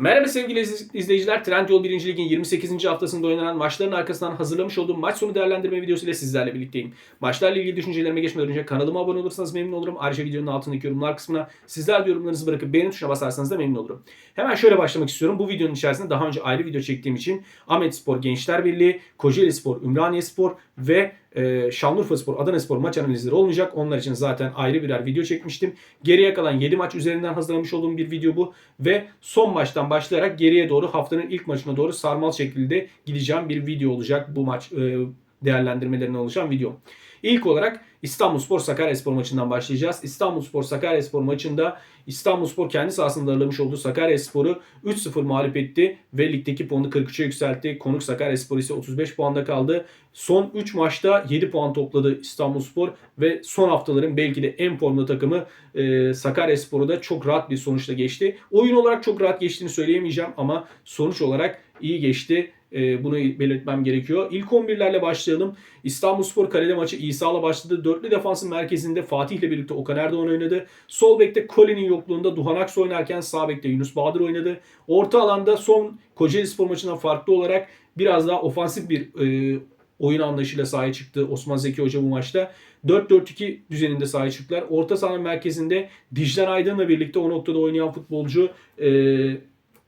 Merhaba sevgili iz- izleyiciler. Trendyol 1. Lig'in 28. haftasında oynanan maçların arkasından hazırlamış olduğum maç sonu değerlendirme videosu ile sizlerle birlikteyim. Maçlarla ilgili düşüncelerime geçmeden önce kanalıma abone olursanız memnun olurum. Ayrıca videonun altındaki yorumlar kısmına sizler de yorumlarınızı bırakıp beğeni tuşuna basarsanız da memnun olurum. Hemen şöyle başlamak istiyorum. Bu videonun içerisinde daha önce ayrı video çektiğim için Ahmet Spor Gençler Birliği, Kocaeli Spor, Ümraniye Spor ve e, Şanlıurfa Spor, Adana Spor maç analizleri olmayacak. Onlar için zaten ayrı birer video çekmiştim. Geriye kalan 7 maç üzerinden hazırlamış olduğum bir video bu. Ve son maçtan başlayarak geriye doğru haftanın ilk maçına doğru sarmal şekilde gideceğim bir video olacak. Bu maç e, değerlendirmelerine oluşan video. İlk olarak İstanbulspor Sakaryaspor maçından başlayacağız. İstanbulspor Sakaryaspor maçında İstanbulspor kendi sahasında ağırlamış olduğu Sakaryaspor'u 3-0 mağlup etti ve ligdeki puanı 43'e yükseltti. Konuk Sakaryaspor ise 35 puanda kaldı. Son 3 maçta 7 puan topladı İstanbulspor ve son haftaların belki de en formda takımı e, Sakaryaspor'u da çok rahat bir sonuçla geçti. Oyun olarak çok rahat geçtiğini söyleyemeyeceğim ama sonuç olarak iyi geçti. E, bunu belirtmem gerekiyor. İlk 11'lerle başlayalım. İstanbulspor kalede maçı İsa'la başladı. Dörtlü defansın merkezinde Fatih ile birlikte Okan Erdoğan oynadı. Sol bekte Colin'in yokluğunda Duhan Aksu oynarken sağ bekte Yunus Bahadır oynadı. Orta alanda son Kocaeli Spor maçından farklı olarak biraz daha ofansif bir e, oyun anlayışıyla sahaya çıktı Osman Zeki Hoca bu maçta. 4-4-2 düzeninde sahaya çıktılar. Orta sahanın merkezinde Diclen Aydın'la birlikte o noktada oynayan futbolcu e,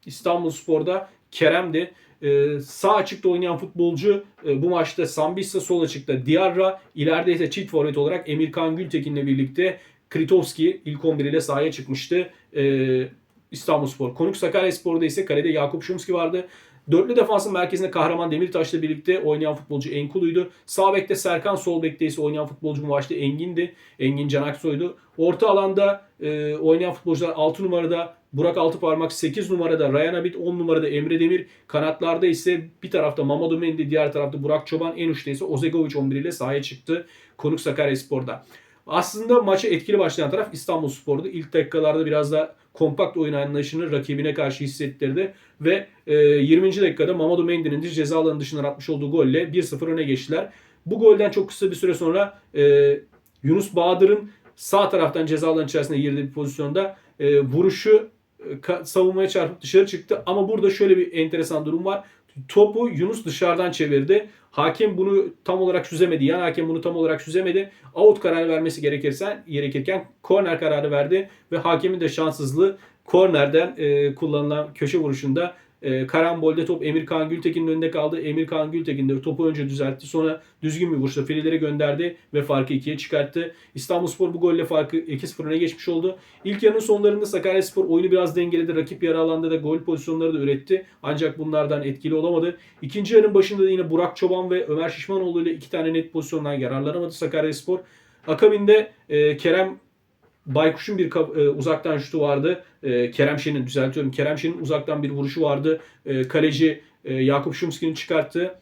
İstanbulspor'da Kerem'di. Ee, sağ açıkta oynayan futbolcu e, bu maçta Sambissa sol açıkta Diarra ileride ise çift forvet olarak Emirkan Gültekin'le birlikte Kritovski ilk 11 ile sahaya çıkmıştı. Ee, İstanbulspor. Konuk Sakaryaspor'da ise kalede Yakup Şumski vardı. Dörtlü defansın merkezinde Kahraman Demirtaş'la birlikte oynayan futbolcu Enkulu'ydu. Sağ bekte Serkan, sol bekte ise oynayan futbolcu maçta Engin'di. Engin Canaksoy'du. Orta alanda e, oynayan futbolcular 6 numarada Burak Altıparmak, 8 numarada Ryan Abit, 10 numarada Emre Demir. Kanatlarda ise bir tarafta Mamadou Mendy, diğer tarafta Burak Çoban, en uçta ise Ozegovic 11 ile sahaya çıktı. Konuk Sakaryaspor'da. Aslında maça etkili başlayan taraf İstanbulspor'du. İlk dakikalarda biraz da kompakt oyun anlayışını rakibine karşı hissettirdi ve e, 20. dakikada Mamadou Mendy'nin ceza alanı dışından atmış olduğu golle 1-0 öne geçtiler. Bu golden çok kısa bir süre sonra e, Yunus Bahadır'ın sağ taraftan ceza alanı içerisinde girdiği bir pozisyonda e, vuruşu e, savunmaya çarpıp dışarı çıktı. Ama burada şöyle bir enteresan durum var. Topu Yunus dışarıdan çevirdi. Hakem bunu tam olarak süzemedi. Yan hakem bunu tam olarak süzemedi. Out kararı vermesi gerekirse gerekirken korner kararı verdi ve hakemin de şanssızlığı kornerden e, kullanılan köşe vuruşunda e, karambolde top Emirkan Gültekin'in önünde kaldı. Emirkan Gültekin de topu önce düzeltti. Sonra düzgün bir vuruşla filelere gönderdi ve farkı ikiye çıkarttı. İstanbulspor bu golle farkı 2-0 öne geçmiş oldu. İlk yarının sonlarında Sakaryaspor oyunu biraz dengeledi. Rakip yarı alanda da gol pozisyonları da üretti. Ancak bunlardan etkili olamadı. İkinci yarının başında da yine Burak Çoban ve Ömer Şişmanoğlu ile iki tane net pozisyondan yararlanamadı Sakaryaspor. Akabinde e, Kerem Baykuş'un bir e, uzaktan şutu vardı. E, Kerem Şen'in düzeltiyorum. Kerem Şen'in uzaktan bir vuruşu vardı. E, kaleci e, Yakup Şumski'nin çıkarttığı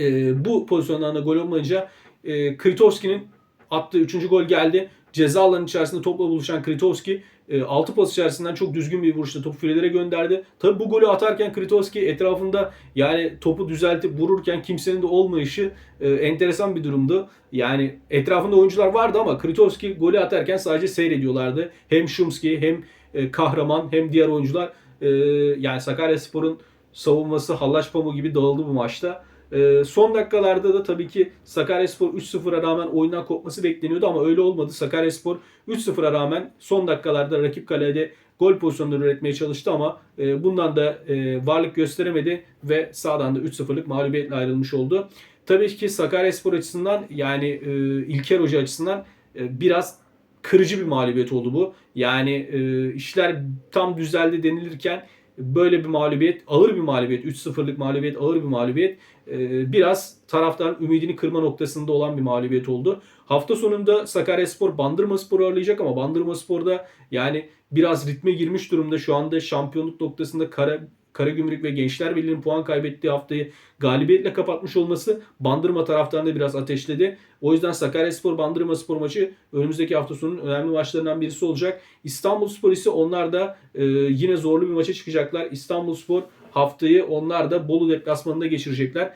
e, bu pozisyondan da gol olmayınca e, Kritovski'nin attığı 3. gol geldi. Ceza alanının içerisinde topla buluşan Kritovski 6 pas içerisinden çok düzgün bir vuruşla topu filelere gönderdi. Tabi bu golü atarken Kritovski etrafında yani topu düzeltip vururken kimsenin de olmayışı e, enteresan bir durumdu. Yani etrafında oyuncular vardı ama Kritovski golü atarken sadece seyrediyorlardı. Hem Şumski hem e, Kahraman hem diğer oyuncular e, yani Sakaryaspor'un savunması hallaç pamuğu gibi dağıldı bu maçta. Ee, son dakikalarda da tabii ki Sakaryaspor 3-0'a rağmen oyundan kopması bekleniyordu ama öyle olmadı. Sakaryaspor 3-0'a rağmen son dakikalarda rakip kalede gol pozisyonları üretmeye çalıştı ama e, bundan da e, varlık gösteremedi ve sağdan da 3-0'lık mağlubiyetle ayrılmış oldu. Tabii ki Sakaryaspor açısından yani e, İlker Hoca açısından e, biraz kırıcı bir mağlubiyet oldu bu. Yani işler tam düzeldi denilirken böyle bir mağlubiyet, ağır bir mağlubiyet, 3-0'lık mağlubiyet, ağır bir mağlubiyet e, biraz taraftarın ümidini kırma noktasında olan bir mağlubiyet oldu. Hafta sonunda Sakaryaspor Bandırmaspor'u ağırlayacak ama Bandırmaspor'da yani biraz ritme girmiş durumda. Şu anda şampiyonluk noktasında Kara Karagümrük ve Gençler Birliği'nin puan kaybettiği haftayı galibiyetle kapatmış olması Bandırma taraftarını biraz ateşledi. O yüzden Sakaryaspor Bandırma Spor maçı önümüzdeki hafta sonunun önemli maçlarından birisi olacak. İstanbulspor ise onlar da e, yine zorlu bir maça çıkacaklar. İstanbulspor haftayı onlar da Bolu deplasmanında geçirecekler.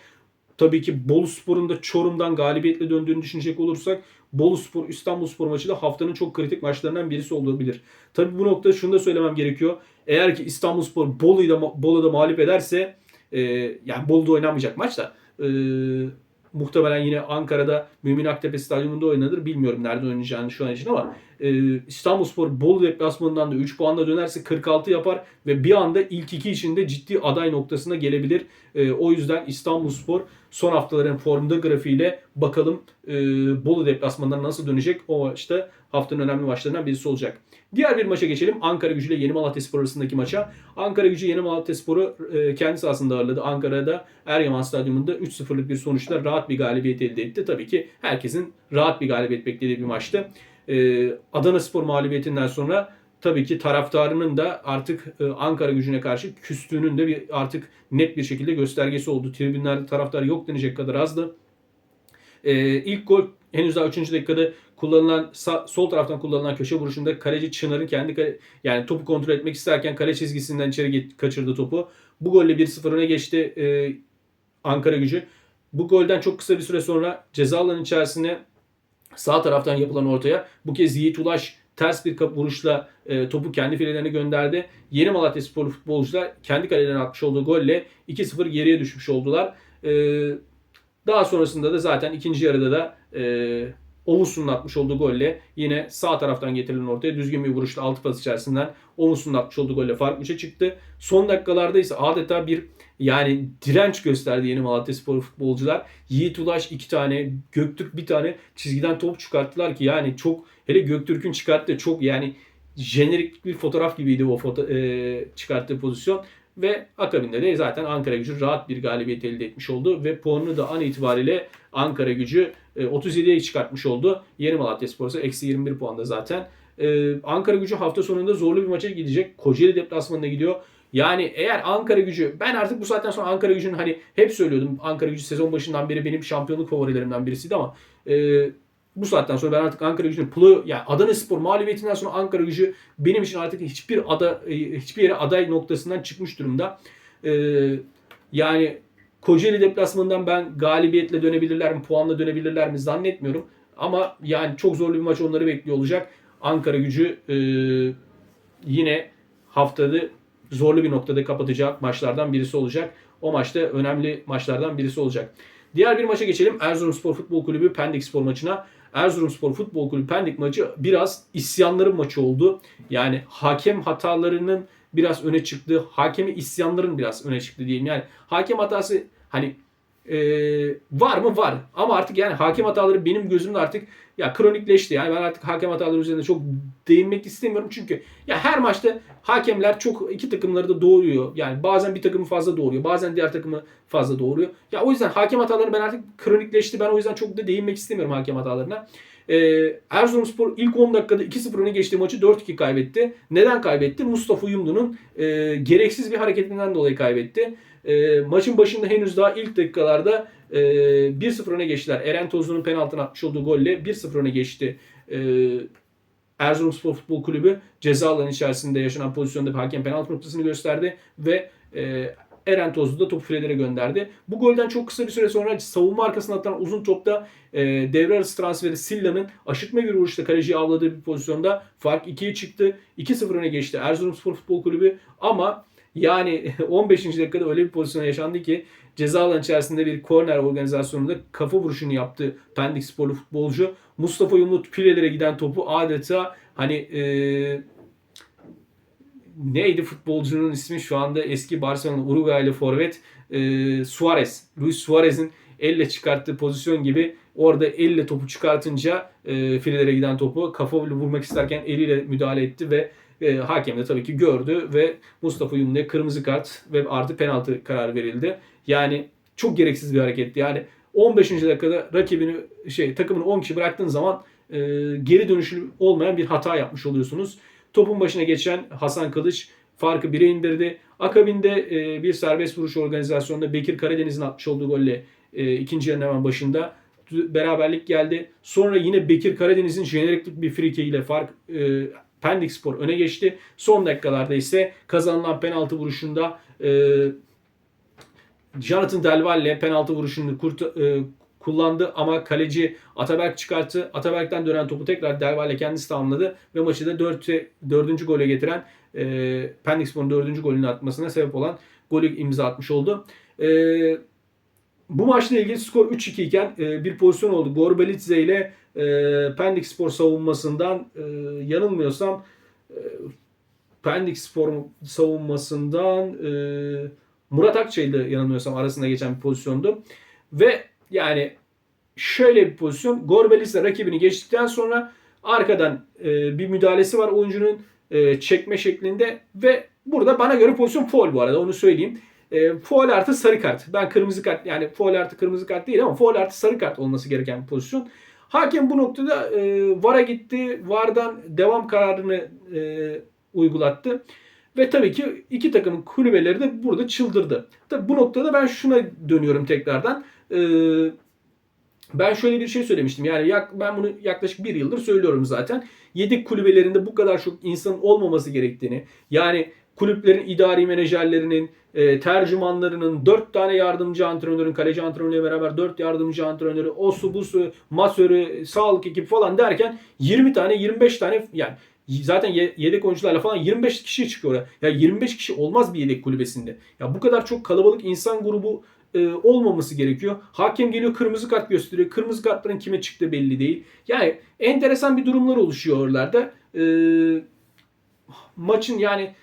Tabii ki Bolu Spor'un da Çorum'dan galibiyetle döndüğünü düşünecek olursak Bolu Spor İstanbul Spor maçı da haftanın çok kritik maçlarından birisi olabilir. Tabii bu noktada şunu da söylemem gerekiyor. Eğer ki İstanbulspor Bolu'yu da Bolu'da mağlup ederse e, yani Bolu'da oynamayacak maç da e, muhtemelen yine Ankara'da Mümin Aktepe Stadyumunda oynadır. Bilmiyorum nerede oynayacağını şu an için ama e, İstanbulspor Bolu deplasmanından da 3 puanla dönerse 46 yapar ve bir anda ilk iki içinde ciddi aday noktasına gelebilir. E, o yüzden İstanbulspor son haftaların formda grafiğiyle bakalım e, Bolu deplasmanından nasıl dönecek. O maçta haftanın önemli maçlarından birisi olacak. Diğer bir maça geçelim. Ankara Gücü ile Yeni Malatya Spor arasındaki maça. Ankara Gücü Yeni Malatya Spor'u e, kendi sahasında ağırladı. Ankara'da Eryaman Stadyumunda 3-0'lık bir sonuçla rahat bir galibiyet elde etti. Tabii ki herkesin rahat bir galibiyet beklediği bir maçtı. E, Adana Spor mağlubiyetinden sonra tabii ki taraftarının da artık e, Ankara gücüne karşı küstüğünün de bir artık net bir şekilde göstergesi oldu. Tribünlerde taraftar yok denecek kadar azdı. E, ilk gol henüz daha 3. dakikada kullanılan sol taraftan kullanılan köşe vuruşunda kaleci Çınar'ın kendi yani topu kontrol etmek isterken kale çizgisinden içeri kaçırdı topu. Bu golle 1-0 öne geçti e, Ankara gücü. Bu golden çok kısa bir süre sonra ceza alanı içerisine sağ taraftan yapılan ortaya bu kez Yiğit Ulaş ters bir kap vuruşla e, topu kendi filelerine gönderdi. Yeni Malatya Sporlu futbolcular kendi kalelerine atmış olduğu golle 2-0 geriye düşmüş oldular. E, daha sonrasında da zaten ikinci yarıda da e, Omusun'un atmış olduğu golle yine sağ taraftan getirilen ortaya düzgün bir vuruşla altı pas içerisinden Omusun'un atmış olduğu golle fark 3'e çıktı. Son dakikalarda ise adeta bir yani direnç gösterdi yeni Malatya Spor futbolcular. Yiğit Ulaş iki tane, Göktürk bir tane çizgiden top çıkarttılar ki yani çok hele Göktürk'ün çıkarttığı çok yani jenerik bir fotoğraf gibiydi o foto, e, çıkarttığı pozisyon. Ve akabinde de zaten Ankara gücü rahat bir galibiyet elde etmiş oldu. Ve puanını da an itibariyle Ankara gücü 37'ye çıkartmış oldu. Yeni Malatya Spor ise eksi 21 puanda zaten. Ee, Ankara gücü hafta sonunda zorlu bir maça gidecek. Kocaeli deplasmanına gidiyor. Yani eğer Ankara gücü ben artık bu saatten sonra Ankara gücünün hani hep söylüyordum Ankara gücü sezon başından beri benim şampiyonluk favorilerimden birisiydi ama e, bu saatten sonra ben artık Ankara gücünün pulu yani Adana Spor mağlubiyetinden sonra Ankara gücü benim için artık hiçbir ada hiçbir yere aday noktasından çıkmış durumda. E, yani Kocaeli deplasmanından ben galibiyetle dönebilirler mi, puanla dönebilirler mi zannetmiyorum. Ama yani çok zorlu bir maç onları bekliyor olacak. Ankara gücü e, yine haftada zorlu bir noktada kapatacak maçlardan birisi olacak. O maçta önemli maçlardan birisi olacak. Diğer bir maça geçelim. Erzurumspor Futbol Kulübü Pendik Spor maçına. Erzurumspor Futbol Kulübü Pendik maçı biraz isyanların maçı oldu. Yani hakem hatalarının biraz öne çıktı. Hakemi isyanların biraz öne çıktı diyeyim. Yani hakem hatası hani e, var mı? Var. Ama artık yani hakem hataları benim gözümde artık ya kronikleşti. Yani ben artık hakem hataları üzerinde çok değinmek istemiyorum. Çünkü ya her maçta hakemler çok iki takımları da doğuruyor. Yani bazen bir takımı fazla doğuruyor. Bazen diğer takımı fazla doğuruyor. Ya o yüzden hakem hataları ben artık kronikleşti. Ben o yüzden çok da değinmek istemiyorum hakem hatalarına. Ee, Erzurumspor ilk 10 dakikada 2-0 öne geçtiği maçı 4-2 kaybetti. Neden kaybetti? Mustafa Uyumlu'nun e, gereksiz bir hareketinden dolayı kaybetti. E, maçın başında henüz daha ilk dakikalarda e, 1-0 öne geçtiler. Eren Tozlu'nun penaltına atmış olduğu golle 1-0 öne geçti. E, Erzurumspor Futbol Kulübü ceza alanı içerisinde yaşanan pozisyonda bir hakem penaltı noktasını gösterdi ve e, Eren Tozlu da topu filelere gönderdi. Bu golden çok kısa bir süre sonra savunma arkasına atılan uzun topta e, devre arası transferi Silla'nın aşırtma bir vuruşta kaleciyi avladığı bir pozisyonda fark 2'ye çıktı. 2-0 öne geçti Erzurumspor Futbol Kulübü ama yani 15. dakikada öyle bir pozisyon yaşandı ki ceza alanı içerisinde bir korner organizasyonunda kafa vuruşunu yaptı Pendik sporlu futbolcu. Mustafa Yumlut pilelere giden topu adeta hani e, neydi futbolcunun ismi şu anda eski Barcelona Uruguaylı forvet e, Suarez. Luis Suarez'in elle çıkarttığı pozisyon gibi orada elle topu çıkartınca e, filelere giden topu kafa vurmak isterken eliyle müdahale etti ve e, hakem de tabii ki gördü ve Mustafa Yumlu'ya kırmızı kart ve artı penaltı kararı verildi. Yani çok gereksiz bir hareketti. Yani 15. dakikada rakibini şey takımını 10 kişi bıraktığın zaman e, geri dönüşü olmayan bir hata yapmış oluyorsunuz. Topun başına geçen Hasan Kılıç farkı 1'e indirdi. Akabinde e, bir serbest vuruş organizasyonunda Bekir Karadeniz'in atmış olduğu golle e, ikinci yarının hemen başında beraberlik geldi. Sonra yine Bekir Karadeniz'in jeneriklik bir frike ile fark e, Pendik Spor öne geçti. Son dakikalarda ise kazanılan penaltı vuruşunda Jonathan Delvalle penaltı vuruşunu kurt, e, kullandı ama kaleci Ataberk çıkarttı. Ataberk'ten dönen topu tekrar Delvalle kendisi tamamladı ve maçı da 4. 4. gole getiren e, Pendikspor'un 4. golünü atmasına sebep olan golü imza atmış oldu. E, bu maçla ilgili skor 3-2 iken e, bir pozisyon oldu. Gorbelitze ile e, Pendik Spor savunmasından e, yanılmıyorsam e, Pendik Spor savunmasından e, Murat Akçay'dı yanılmıyorsam arasında geçen bir pozisyondu. Ve yani şöyle bir pozisyon. Gorbelitze rakibini geçtikten sonra arkadan e, bir müdahalesi var oyuncunun e, çekme şeklinde ve burada bana göre pozisyon foul bu arada onu söyleyeyim. E, foul artı sarı kart. Ben kırmızı kart yani foul artı kırmızı kart değil ama foul artı sarı kart olması gereken bir pozisyon. Hakem bu noktada e, VAR'a gitti. VAR'dan devam kararını e, uygulattı. Ve tabii ki iki takımın kulübeleri de burada çıldırdı. Tabii bu noktada ben şuna dönüyorum tekrardan. E, ben şöyle bir şey söylemiştim. Yani yak, ben bunu yaklaşık bir yıldır söylüyorum zaten. Yedek kulübelerinde bu kadar çok insanın olmaması gerektiğini. Yani kulüplerin idari menajerlerinin, e, tercümanlarının, 4 tane yardımcı antrenörün, kaleci antrenörüyle beraber 4 yardımcı antrenörü, o su bu su, masörü, sağlık ekibi falan derken 20 tane 25 tane yani zaten ye- yedek oyuncularla falan 25 kişi çıkıyor. Ya 25 kişi olmaz bir yedek kulübesinde. Ya bu kadar çok kalabalık insan grubu e, olmaması gerekiyor. Hakem geliyor kırmızı kart gösteriyor. Kırmızı kartların kime çıktığı belli değil. Yani enteresan bir durumlar oluşuyor oralarda. E, maçın yani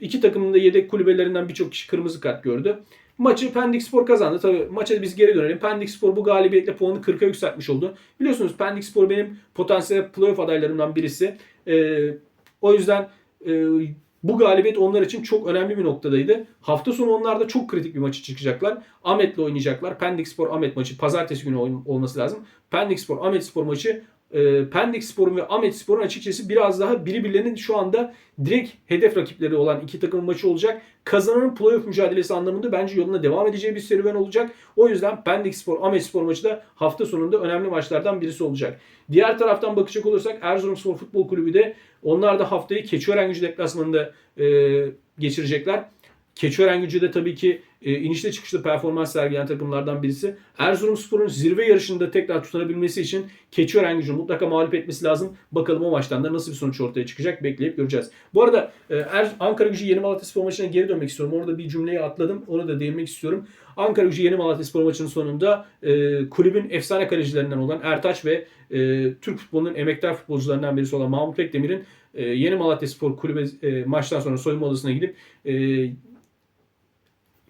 iki takımın da yedek kulübelerinden birçok kişi kırmızı kart gördü. Maçı Pendik Spor kazandı. Tabii maça biz geri dönelim. Pendik Spor bu galibiyetle puanı 40'a yükseltmiş oldu. Biliyorsunuz Pendik Spor benim potansiyel playoff adaylarımdan birisi. Ee, o yüzden e, bu galibiyet onlar için çok önemli bir noktadaydı. Hafta sonu onlar da çok kritik bir maçı çıkacaklar. Ahmet'le oynayacaklar. Pendik Spor Ahmet maçı pazartesi günü olması lazım. Pendik Spor Ahmet Spor maçı e, Pendik Spor'un ve Ahmet Spor'un açıkçası biraz daha birbirlerinin şu anda direkt hedef rakipleri olan iki takım maçı olacak. Kazananın playoff mücadelesi anlamında bence yoluna devam edeceği bir serüven olacak. O yüzden Pendik Spor Ahmet Spor maçı da hafta sonunda önemli maçlardan birisi olacak. Diğer taraftan bakacak olursak Erzurumspor Futbol Kulübü de onlar da haftayı Keçiören Gücü deplasmanında e, geçirecekler. Keçiören Gücü de tabii ki e, inişte çıkışlı performans sergileyen takımlardan birisi. Erzurumspor'un zirve yarışında tekrar tutunabilmesi için Keçiören Gücü'nü mutlaka mağlup etmesi lazım. Bakalım o maçtan da nasıl bir sonuç ortaya çıkacak bekleyip göreceğiz. Bu arada e, Er- Ankara Gücü Yeni Malatyaspor maçına geri dönmek istiyorum. Orada bir cümleyi atladım. Onu da değinmek istiyorum. Ankara Gücü Yeni Malatyaspor maçının sonunda e, kulübün efsane kalecilerinden olan Ertaç ve e, Türk futbolunun emektar futbolcularından birisi olan Mahmut Bekdemir'in e, Yeni Malatyaspor kulübe e, maçtan sonra soyunma odasına gidip e,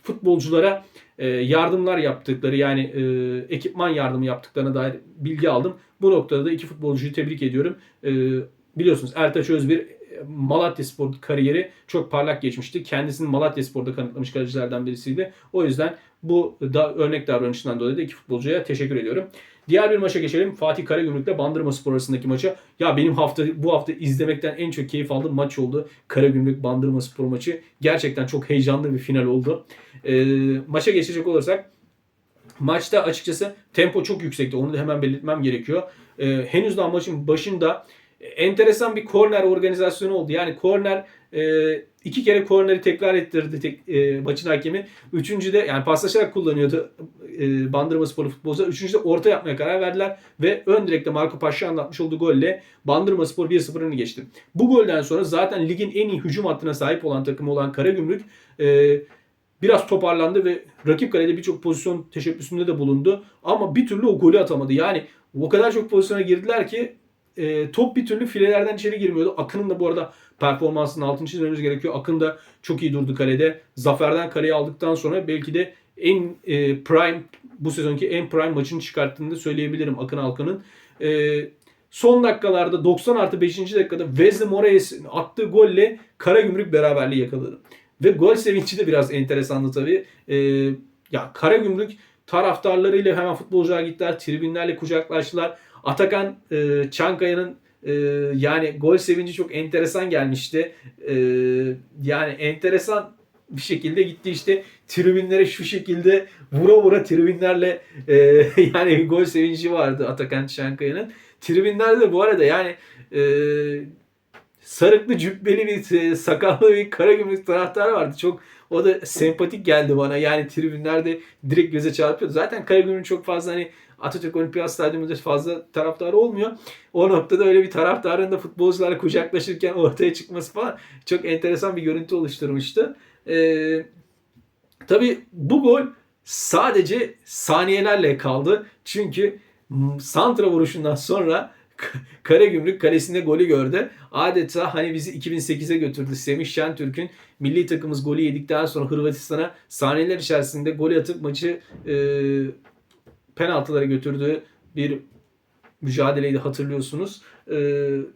futbolculara e, yardımlar yaptıkları yani e, ekipman yardımı yaptıklarına dair bilgi aldım. Bu noktada da iki futbolcuyu tebrik ediyorum. E, biliyorsunuz Ertaç Özbir e, Malatya Spor kariyeri çok parlak geçmişti. Kendisini Malatya Spor'da kanıtlamış kalecilerden birisiydi. O yüzden bu da örnek davranışından dolayı da iki futbolcuya teşekkür ediyorum. Diğer bir maça geçelim. Fatih Karagümrük'le Bandırma Spor arasındaki maça. Ya benim hafta bu hafta izlemekten en çok keyif aldığım maç oldu. Karagümrük Bandırma Spor maçı. Gerçekten çok heyecanlı bir final oldu. Ee, maça geçecek olursak maçta açıkçası tempo çok yüksekti. Onu da hemen belirtmem gerekiyor. Ee, henüz daha maçın başında enteresan bir korner organizasyonu oldu. Yani korner e, iki kere korneri tekrar ettirdi tek, e, maçın hakemi. Üçüncüde yani paslaşarak kullanıyordu e, Bandırma Spor'u futbolcular. Üçüncüde orta yapmaya karar verdiler ve ön direkte Marco Paşa anlatmış olduğu golle Bandırma Spor 1-0 öne geçti. Bu golden sonra zaten ligin en iyi hücum hattına sahip olan takımı olan Karagümrük e, biraz toparlandı ve rakip kalede birçok pozisyon teşebbüsünde de bulundu. Ama bir türlü o golü atamadı. Yani o kadar çok pozisyona girdiler ki e, top bir türlü filelerden içeri girmiyordu. Akın'ın da bu arada performansının altını çizmemiz gerekiyor. Akın da çok iyi durdu kalede. Zaferden kaleyi aldıktan sonra belki de en e, prime bu sezonki en prime maçını çıkarttığını da söyleyebilirim Akın Alkan'ın. E, son dakikalarda 90 artı 5. dakikada Wesley Moraes'in attığı golle Karagümrük beraberliği yakaladı. Ve gol sevinci de biraz enteresandı tabii. E, ya Karagümrük taraftarlarıyla hemen futbolcular gittiler. Tribünlerle kucaklaştılar. Atakan e, Çankaya'nın e, yani gol sevinci çok enteresan gelmişti. E, yani enteresan bir şekilde gitti işte tribünlere şu şekilde vura vura tribünlerle e, yani gol sevinci vardı Atakan Çankaya'nın. Tribünlerde de bu arada yani e, sarıklı cübbeli bir e, sakallı bir Karagümrük taraftarı vardı. Çok o da sempatik geldi bana. Yani tribünlerde direkt göze çarpıyordu. Zaten Karagümrük çok fazla hani Atatürk Olimpiyat Stadyumu'nda fazla taraftarı olmuyor. O noktada öyle bir taraftarın da futbolcularla kucaklaşırken ortaya çıkması falan çok enteresan bir görüntü oluşturmuştu. Ee, tabii bu gol sadece saniyelerle kaldı. Çünkü Santra vuruşundan sonra Karagümrük kalesinde golü gördü. Adeta hani bizi 2008'e götürdü. Semih Şentürk'ün milli takımımız golü yedikten sonra Hırvatistan'a saniyeler içerisinde golü atıp maçı e, penaltılara götürdüğü bir mücadeleydi hatırlıyorsunuz. E,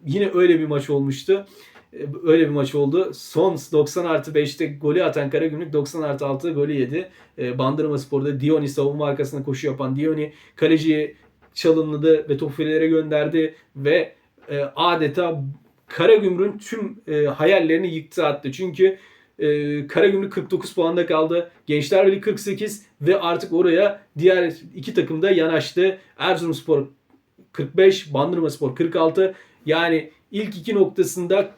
yine öyle bir maç olmuştu. E, öyle bir maç oldu. Son 90 artı 5'te golü atan Karagümrük 90 artı 6'da golü yedi. E, Bandırma Spor'da Dioni savunma arkasında koşu yapan Dioni kaleciye çalımladı ve topu gönderdi ve e, adeta Karagümrük'ün tüm e, hayallerini yıktı attı. Çünkü e, Karagümrük 49 puanda kaldı. Gençler Birliği 48 ve artık oraya diğer iki takım da yanaştı. Erzurumspor 45, Bandırmaspor 46. Yani ilk iki noktasında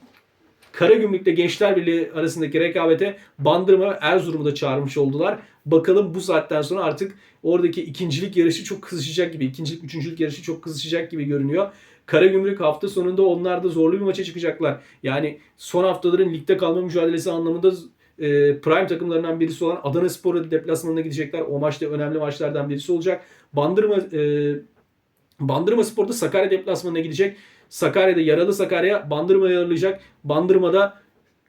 Karagümrük'le Gençler Birliği arasındaki rekabete Bandırma Erzurum'u da çağırmış oldular. Bakalım bu saatten sonra artık oradaki ikincilik yarışı çok kızışacak gibi, ikincilik, üçüncülük yarışı çok kızışacak gibi görünüyor. Karagümrük hafta sonunda onlar da zorlu bir maça çıkacaklar. Yani son haftaların ligde kalma mücadelesi anlamında e, prime takımlarından birisi olan Adana Spor'a deplasmanına gidecekler. O maçta önemli maçlardan birisi olacak. Bandırma e, Bandırma Spor'da Sakarya deplasmanına gidecek. Sakarya'da yaralı Sakarya Bandırma'yı ağırlayacak. Bandırma'da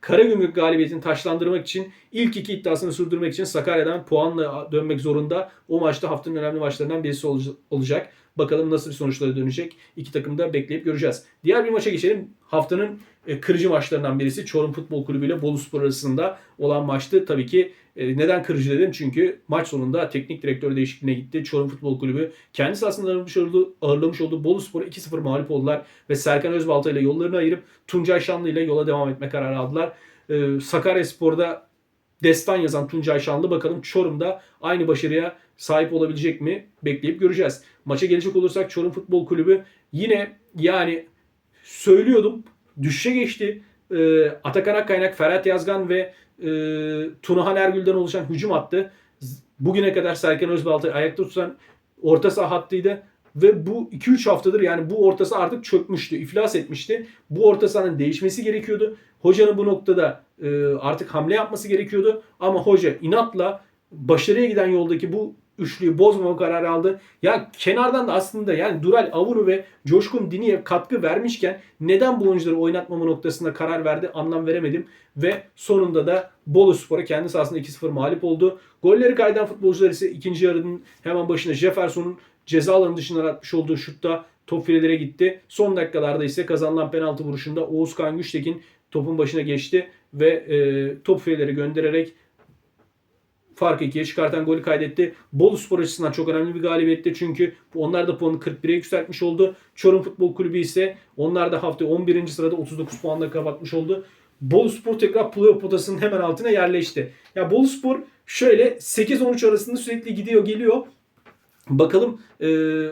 Karagümrük galibiyetini taşlandırmak için ilk iki iddiasını sürdürmek için Sakarya'dan puanla dönmek zorunda. O maçta haftanın önemli maçlarından birisi olacak. Bakalım nasıl bir sonuçlara dönecek. İki takım da bekleyip göreceğiz. Diğer bir maça geçelim. Haftanın e, kırıcı maçlarından birisi Çorum Futbol Kulübü ile Bolu Spor arasında olan maçtı. Tabii ki neden kırıcı dedim? Çünkü maç sonunda teknik direktör değişikliğine gitti. Çorum Futbol Kulübü kendisi aslında ağırlamış olduğu, ağırlamış olduğu Bolu Spor'u 2-0 mağlup oldular ve Serkan Özbalta ile yollarını ayırıp Tuncay Şanlı ile yola devam etme kararı aldılar. E, Sakarya Spor'da destan yazan Tuncay Şanlı bakalım Çorum'da aynı başarıya sahip olabilecek mi bekleyip göreceğiz. Maça gelecek olursak Çorum Futbol Kulübü yine yani söylüyordum düşüşe geçti. Ee, Atakan Akkaynak, Ferhat Yazgan ve e, Tunahan Ergül'den oluşan hücum attı. Bugüne kadar Serkan Özbalta'yı ayakta tutan orta saha hattıydı. Ve bu 2-3 haftadır yani bu orta saha artık çökmüştü, iflas etmişti. Bu orta sahanın değişmesi gerekiyordu. Hocanın bu noktada e, artık hamle yapması gerekiyordu. Ama hoca inatla başarıya giden yoldaki bu üçlüyü bozmama kararı aldı. Ya kenardan da aslında yani Dural Avuru ve Coşkun Diniye katkı vermişken neden bu oyuncuları oynatmama noktasında karar verdi anlam veremedim. Ve sonunda da Bolu Spor'a kendi sahasında 2-0 mağlup oldu. Golleri kaydan futbolcular ise ikinci yarının hemen başında Jefferson'un ceza alanı dışından atmış olduğu şutta top filelere gitti. Son dakikalarda ise kazanılan penaltı vuruşunda Oğuzkan Güçtekin topun başına geçti ve e, top fileleri göndererek farkı ikiye çıkartan golü kaydetti. Bolu Spor açısından çok önemli bir galibiyetti çünkü onlar da puanı 41'e yükseltmiş oldu. Çorum Futbol Kulübü ise onlar da hafta 11. sırada 39 puanla kapatmış oldu. Bolu Spor tekrar playoff potasının hemen altına yerleşti. Ya Bolu Spor şöyle 8-13 arasında sürekli gidiyor geliyor. Bakalım e,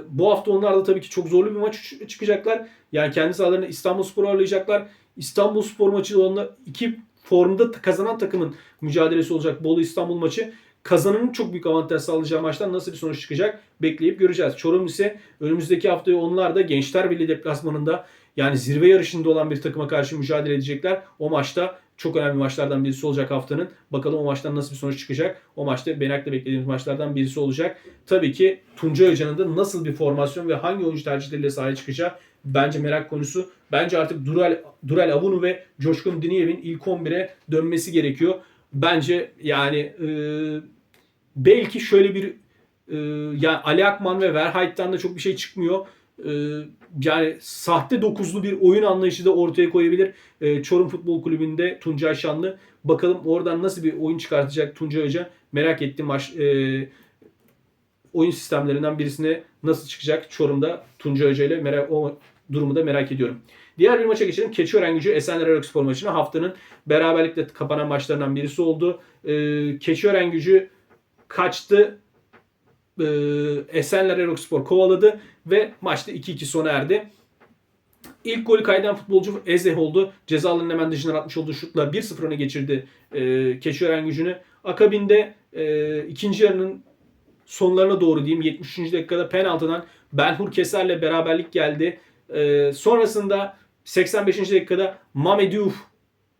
bu hafta onlar da tabii ki çok zorlu bir maç çıkacaklar. Yani kendi sahalarında İstanbul Spor'u ağırlayacaklar. İstanbul Spor maçı onunla iki formda kazanan takımın mücadelesi olacak Bolu İstanbul maçı. Kazananın çok büyük avantaj sağlayacağı maçtan nasıl bir sonuç çıkacak bekleyip göreceğiz. Çorum ise önümüzdeki haftayı onlar da Gençler Birliği deplasmanında yani zirve yarışında olan bir takıma karşı mücadele edecekler. O maçta çok önemli maçlardan birisi olacak haftanın. Bakalım o maçtan nasıl bir sonuç çıkacak. O maçta merakla beklediğimiz maçlardan birisi olacak. Tabii ki Tuncay Hoca'nın da nasıl bir formasyon ve hangi oyuncu tercihleriyle sahaya çıkacağı bence merak konusu. Bence artık Dural, Dural Avunu ve Coşkun Diniyev'in ilk 11'e dönmesi gerekiyor. Bence yani e, belki şöyle bir e, yani Ali Akman ve Verheit'ten de çok bir şey çıkmıyor. E, yani sahte dokuzlu bir oyun anlayışı da ortaya koyabilir. E, Çorum Futbol Kulübü'nde Tuncay Şanlı. Bakalım oradan nasıl bir oyun çıkartacak Tuncay Hoca. Merak ettim. Maç, e, oyun sistemlerinden birisine nasıl çıkacak Çorum'da Tuncay Hoca ile merak, o durumu da merak ediyorum. Diğer bir maça geçelim. Keçiören Gücü Esenler Arakspor maçına haftanın beraberlikle kapanan maçlarından birisi oldu. Ee, Keçiören Gücü kaçtı. Ee, Esenler Arakspor kovaladı ve maçta 2-2 sona erdi. İlk golü kaydan futbolcu Ezeh oldu. Ceza alanının hemen dışından atmış olduğu şutla 1-0 öne geçirdi e, Keçiören gücünü. Akabinde ikinci yarının sonlarına doğru diyeyim 73. dakikada penaltıdan Benhur Keser'le beraberlik geldi. Ee, sonrasında 85. dakikada Mame Diouf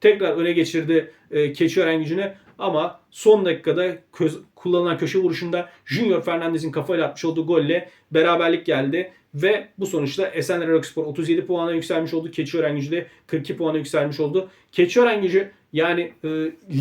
tekrar öne geçirdi e, Keçiören gücüne ama son dakikada köz- kullanılan köşe vuruşunda Junior Fernandez'in kafayla atmış olduğu golle beraberlik geldi ve bu sonuçta Esenler Erokspor 37 puana yükselmiş oldu. Keçiören gücü de 42 puana yükselmiş oldu. Keçiören gücü yani e,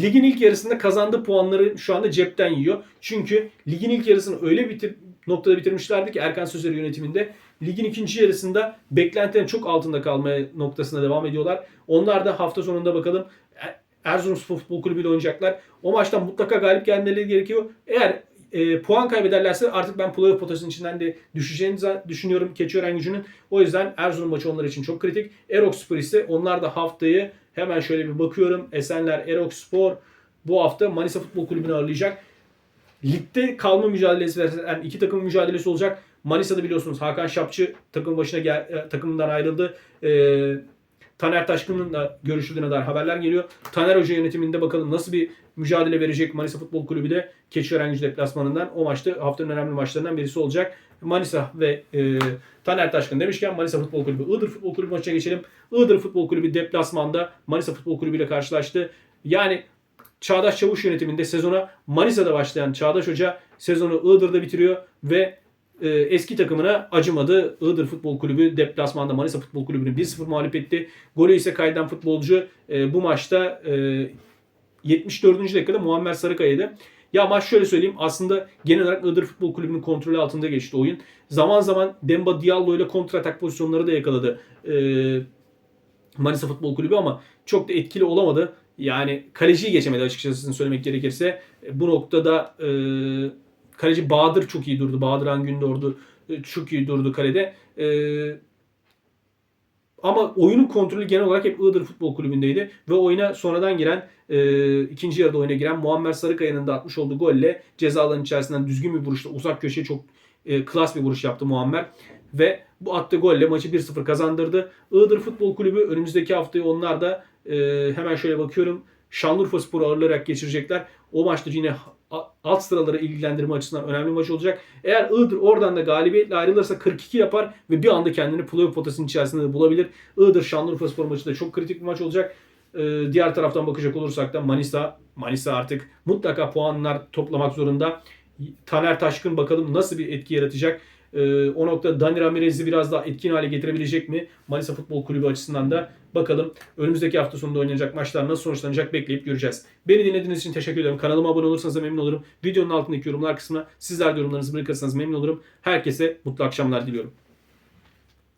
ligin ilk yarısında kazandığı puanları şu anda cepten yiyor. Çünkü ligin ilk yarısını öyle bitir, noktada bitirmişlerdi ki Erkan Sözer yönetiminde ligin ikinci yarısında beklentilerin çok altında kalmaya noktasına devam ediyorlar. Onlar da hafta sonunda bakalım Er- Erzurumspor Futbol Kulübü ile oynayacaklar. O maçtan mutlaka galip gelmeleri gerekiyor. Eğer e, puan kaybederlerse artık ben playoff potasının içinden de düşeceğini düşünüyorum Keçiören gücünün. O yüzden Erzurum maçı onlar için çok kritik. Erokspor ise onlar da haftayı hemen şöyle bir bakıyorum. Esenler Erokspor bu hafta Manisa Futbol Kulübü'nü ağırlayacak. Ligde kalma mücadelesi veren iki takım mücadelesi olacak. Manisa'da biliyorsunuz Hakan Şapçı takım başına gel, e, takımından ayrıldı. E, Taner Taşkın'ın da görüşüldüğüne dair haberler geliyor. Taner Hoca yönetiminde bakalım nasıl bir mücadele verecek Manisa Futbol Kulübü de Keçiören Gücü deplasmanından. O maçta haftanın önemli maçlarından birisi olacak. Manisa ve e, Taner Taşkın demişken Manisa Futbol Kulübü, Iğdır Futbol Kulübü maçına geçelim. Iğdır Futbol Kulübü deplasmanda Manisa Futbol Kulübü ile karşılaştı. Yani Çağdaş Çavuş yönetiminde sezona Manisa'da başlayan Çağdaş Hoca sezonu Iğdır'da bitiriyor ve e, eski takımına acımadı. Iğdır Futbol Kulübü deplasmanda Manisa Futbol Kulübü'nü 1-0 mağlup etti. Golü ise kayden futbolcu e, bu maçta e, 74. dakikada Muammer Sarıkaya'ydı. Ya maç şöyle söyleyeyim aslında genel olarak Iğdır Futbol Kulübü'nün kontrolü altında geçti oyun. Zaman zaman Demba Diallo ile kontratak pozisyonları da yakaladı. E, Manisa Futbol Kulübü ama çok da etkili olamadı. Yani kaleciyi geçemedi açıkçası söylemek gerekirse. E, Bu noktada e, kaleci Bahadır çok iyi durdu. Bahadır Angündor'du. E, Çok iyi durdu kalede. E, ama oyunun kontrolü genel olarak hep Iğdır Futbol Kulübü'ndeydi. Ve oyuna sonradan giren, e, ikinci yarıda oyuna giren Muammer Sarıkaya'nın da atmış olduğu golle ceza alanı içerisinden düzgün bir vuruşla uzak köşeye çok e, klas bir vuruş yaptı Muammer. Ve bu attığı golle maçı 1-0 kazandırdı. Iğdır Futbol Kulübü önümüzdeki haftayı onlar da e, hemen şöyle bakıyorum. Şanlıurfa Spor'u ağırlayarak geçirecekler. O maçta yine alt sıraları ilgilendirme açısından önemli maç olacak. Eğer Iğdır oradan da galibiyetle ayrılırsa 42 yapar ve bir anda kendini playoff potasının içerisinde de bulabilir. Iğdır Şanlıurfa Spor maçı da çok kritik bir maç olacak. Ee, diğer taraftan bakacak olursak da Manisa Manisa artık mutlaka puanlar toplamak zorunda. Taner Taşkın bakalım nasıl bir etki yaratacak. Ee, o noktada Dani Ramirez'i biraz daha etkin hale getirebilecek mi? Manisa Futbol Kulübü açısından da bakalım. Önümüzdeki hafta sonunda oynanacak maçlar nasıl sonuçlanacak bekleyip göreceğiz. Beni dinlediğiniz için teşekkür ederim. Kanalıma abone olursanız memnun olurum. Videonun altındaki yorumlar kısmına sizler de yorumlarınızı bırakırsanız memnun olurum. Herkese mutlu akşamlar diliyorum.